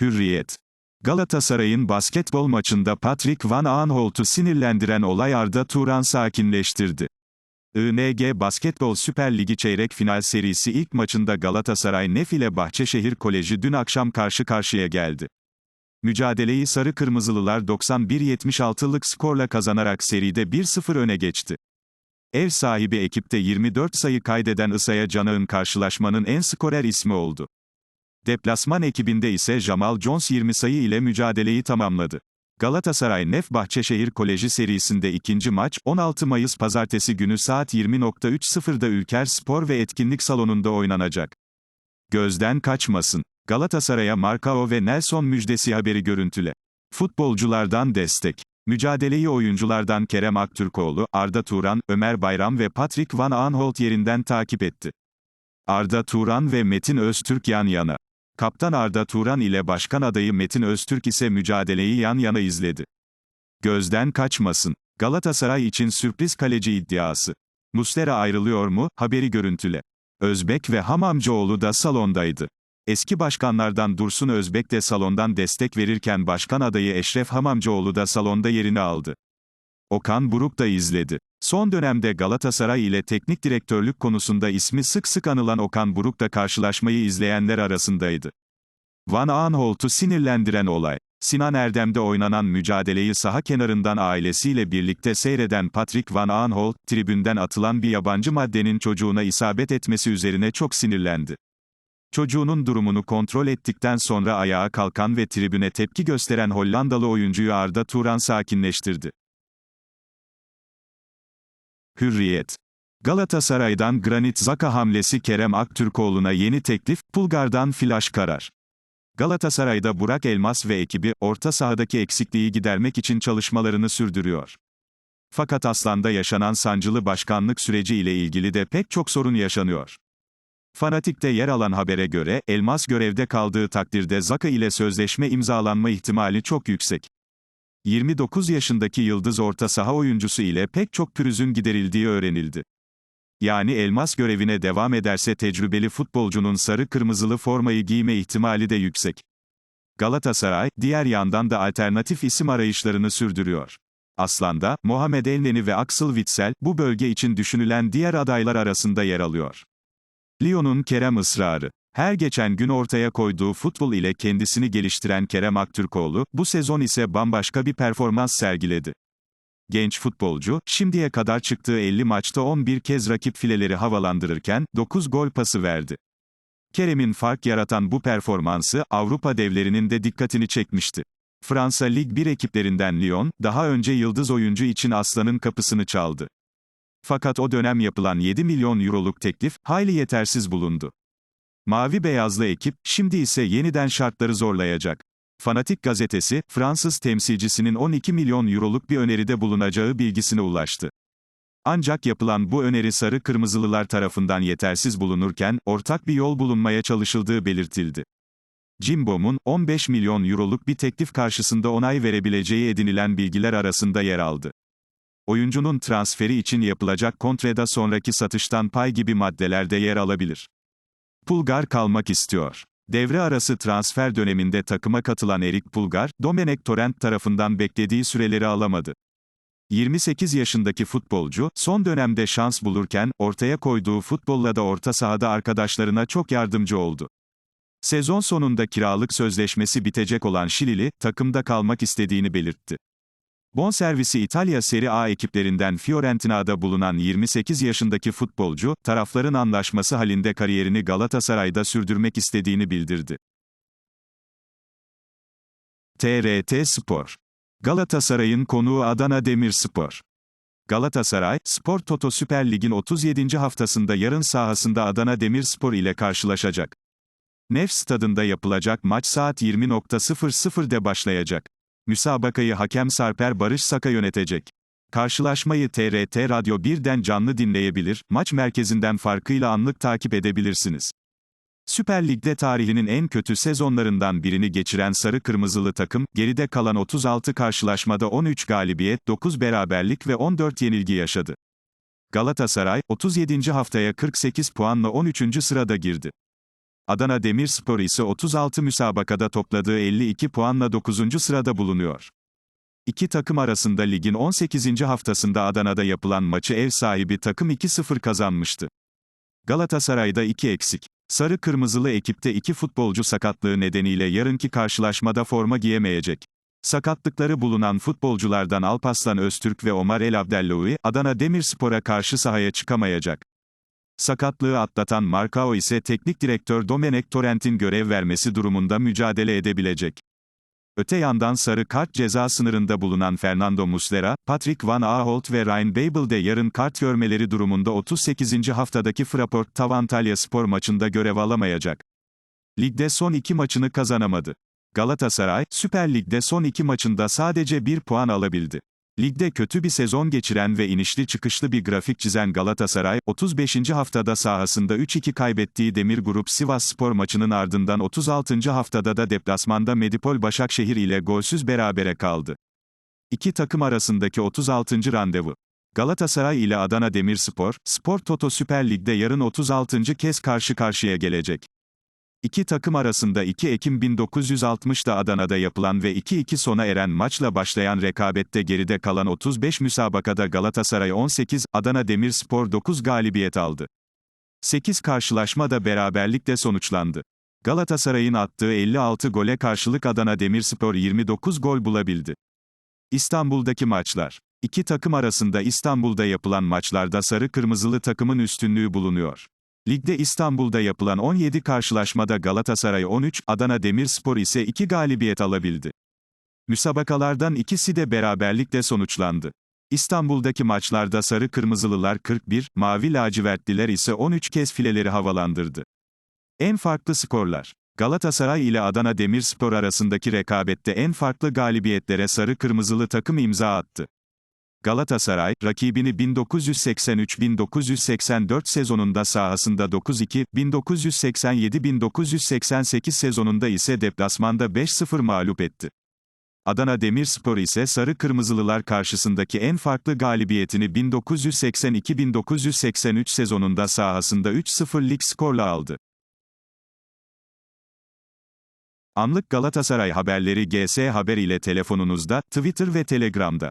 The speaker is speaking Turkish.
Hürriyet. Galatasaray'ın basketbol maçında Patrick Van Aanholt'u sinirlendiren olay Arda Turan sakinleştirdi. ING Basketbol Süper Ligi çeyrek final serisi ilk maçında Galatasaray Nef ile Bahçeşehir Koleji dün akşam karşı karşıya geldi. Mücadeleyi Sarı Kırmızılılar 91-76'lık skorla kazanarak seride 1-0 öne geçti. Ev sahibi ekipte 24 sayı kaydeden Isaya Canağ'ın karşılaşmanın en skorer ismi oldu. Deplasman ekibinde ise Jamal Jones 20 sayı ile mücadeleyi tamamladı. Galatasaray Nef Bahçeşehir Koleji serisinde ikinci maç, 16 Mayıs pazartesi günü saat 20.30'da Ülker Spor ve Etkinlik Salonu'nda oynanacak. Gözden kaçmasın. Galatasaray'a Markao ve Nelson müjdesi haberi görüntüle. Futbolculardan destek. Mücadeleyi oyunculardan Kerem Aktürkoğlu, Arda Turan, Ömer Bayram ve Patrick Van Aanholt yerinden takip etti. Arda Turan ve Metin Öztürk yan yana. Kaptan Arda Turan ile başkan adayı Metin Öztürk ise mücadeleyi yan yana izledi. Gözden kaçmasın. Galatasaray için sürpriz kaleci iddiası. Muslera ayrılıyor mu? Haberi görüntüle. Özbek ve Hamamcıoğlu da salondaydı. Eski başkanlardan Dursun Özbek de salondan destek verirken başkan adayı Eşref Hamamcıoğlu da salonda yerini aldı. Okan Buruk da izledi. Son dönemde Galatasaray ile teknik direktörlük konusunda ismi sık sık anılan Okan Buruk da karşılaşmayı izleyenler arasındaydı. Van Aanholt'u sinirlendiren olay. Sinan Erdem'de oynanan mücadeleyi saha kenarından ailesiyle birlikte seyreden Patrick Van Aanholt, tribünden atılan bir yabancı maddenin çocuğuna isabet etmesi üzerine çok sinirlendi. Çocuğunun durumunu kontrol ettikten sonra ayağa kalkan ve tribüne tepki gösteren Hollandalı oyuncuyu Arda Turan sakinleştirdi. Hürriyet. Galatasaray'dan Granit Zaka hamlesi Kerem Aktürkoğlu'na yeni teklif, Pulgar'dan flash karar. Galatasaray'da Burak Elmas ve ekibi, orta sahadaki eksikliği gidermek için çalışmalarını sürdürüyor. Fakat Aslan'da yaşanan sancılı başkanlık süreci ile ilgili de pek çok sorun yaşanıyor. Fanatik'te yer alan habere göre, Elmas görevde kaldığı takdirde Zaka ile sözleşme imzalanma ihtimali çok yüksek. 29 yaşındaki yıldız orta saha oyuncusu ile pek çok pürüzün giderildiği öğrenildi. Yani Elmas görevine devam ederse tecrübeli futbolcunun sarı kırmızılı formayı giyme ihtimali de yüksek. Galatasaray, diğer yandan da alternatif isim arayışlarını sürdürüyor. Aslan'da, Mohamed Elneni ve Axel Witsel, bu bölge için düşünülen diğer adaylar arasında yer alıyor. Lyon'un Kerem ısrarı. Her geçen gün ortaya koyduğu futbol ile kendisini geliştiren Kerem Aktürkoğlu, bu sezon ise bambaşka bir performans sergiledi. Genç futbolcu, şimdiye kadar çıktığı 50 maçta 11 kez rakip fileleri havalandırırken, 9 gol pası verdi. Kerem'in fark yaratan bu performansı, Avrupa devlerinin de dikkatini çekmişti. Fransa Lig 1 ekiplerinden Lyon, daha önce yıldız oyuncu için Aslan'ın kapısını çaldı. Fakat o dönem yapılan 7 milyon euroluk teklif, hayli yetersiz bulundu. Mavi beyazlı ekip, şimdi ise yeniden şartları zorlayacak. Fanatik gazetesi, Fransız temsilcisinin 12 milyon euroluk bir öneride bulunacağı bilgisine ulaştı. Ancak yapılan bu öneri sarı kırmızılılar tarafından yetersiz bulunurken, ortak bir yol bulunmaya çalışıldığı belirtildi. Cimbom'un, 15 milyon euroluk bir teklif karşısında onay verebileceği edinilen bilgiler arasında yer aldı. Oyuncunun transferi için yapılacak kontreda sonraki satıştan pay gibi maddeler de yer alabilir. Pulgar kalmak istiyor. Devre arası transfer döneminde takıma katılan Erik Pulgar, Domenek Torrent tarafından beklediği süreleri alamadı. 28 yaşındaki futbolcu, son dönemde şans bulurken, ortaya koyduğu futbolla da orta sahada arkadaşlarına çok yardımcı oldu. Sezon sonunda kiralık sözleşmesi bitecek olan Şilili, takımda kalmak istediğini belirtti. Bonservisi İtalya Serie A ekiplerinden Fiorentina'da bulunan 28 yaşındaki futbolcu, tarafların anlaşması halinde kariyerini Galatasaray'da sürdürmek istediğini bildirdi. TRT Spor Galatasaray'ın konuğu Adana Demirspor. Galatasaray, Spor Toto Süper Lig'in 37. haftasında yarın sahasında Adana Demirspor ile karşılaşacak. Nef stadında yapılacak maç saat 20.00'de başlayacak. Müsabakayı hakem Sarper Barış Saka yönetecek. Karşılaşmayı TRT Radyo 1'den canlı dinleyebilir, maç merkezinden farkıyla anlık takip edebilirsiniz. Süper Lig'de tarihinin en kötü sezonlarından birini geçiren Sarı Kırmızılı takım, geride kalan 36 karşılaşmada 13 galibiyet, 9 beraberlik ve 14 yenilgi yaşadı. Galatasaray, 37. haftaya 48 puanla 13. sırada girdi. Adana Demirspor ise 36 müsabakada topladığı 52 puanla 9. sırada bulunuyor. İki takım arasında ligin 18. haftasında Adana'da yapılan maçı ev sahibi takım 2-0 kazanmıştı. Galatasaray'da 2 eksik. Sarı kırmızılı ekipte iki futbolcu sakatlığı nedeniyle yarınki karşılaşmada forma giyemeyecek. Sakatlıkları bulunan futbolculardan Alpaslan Öztürk ve Omar El Abdellaoui, Adana Demirspor'a karşı sahaya çıkamayacak. Sakatlığı atlatan Marcao ise teknik direktör Domenech Torrent'in görev vermesi durumunda mücadele edebilecek. Öte yandan sarı kart ceza sınırında bulunan Fernando Muslera, Patrick Van Aanholt ve Ryan Babel de yarın kart görmeleri durumunda 38. haftadaki Fraport Tavantalya spor maçında görev alamayacak. Ligde son iki maçını kazanamadı. Galatasaray, Süper Lig'de son iki maçında sadece bir puan alabildi. Ligde kötü bir sezon geçiren ve inişli çıkışlı bir grafik çizen Galatasaray, 35. haftada sahasında 3-2 kaybettiği Demir Grup Sivas Spor maçının ardından 36. haftada da deplasmanda Medipol Başakşehir ile golsüz berabere kaldı. İki takım arasındaki 36. randevu. Galatasaray ile Adana Demirspor, Spor Toto Süper Lig'de yarın 36. kez karşı karşıya gelecek. İki takım arasında 2 Ekim 1960'da Adana'da yapılan ve 2-2 sona eren maçla başlayan rekabette geride kalan 35 müsabakada Galatasaray 18, Adana Demirspor 9 galibiyet aldı. 8 karşılaşma da beraberlikle sonuçlandı. Galatasaray'ın attığı 56 gole karşılık Adana Demirspor 29 gol bulabildi. İstanbul'daki maçlar. İki takım arasında İstanbul'da yapılan maçlarda sarı kırmızılı takımın üstünlüğü bulunuyor. Ligde İstanbul'da yapılan 17 karşılaşmada Galatasaray 13, Adana Demirspor ise 2 galibiyet alabildi. Müsabakalardan ikisi de beraberlikle sonuçlandı. İstanbul'daki maçlarda sarı kırmızılılar 41, mavi lacivertliler ise 13 kez fileleri havalandırdı. En farklı skorlar. Galatasaray ile Adana Demirspor arasındaki rekabette en farklı galibiyetlere sarı kırmızılı takım imza attı. Galatasaray, rakibini 1983-1984 sezonunda sahasında 9-2, 1987-1988 sezonunda ise deplasmanda 5-0 mağlup etti. Adana Demirspor ise Sarı Kırmızılılar karşısındaki en farklı galibiyetini 1982-1983 sezonunda sahasında 3-0 lig skorla aldı. Anlık Galatasaray haberleri GS Haber ile telefonunuzda, Twitter ve Telegram'da.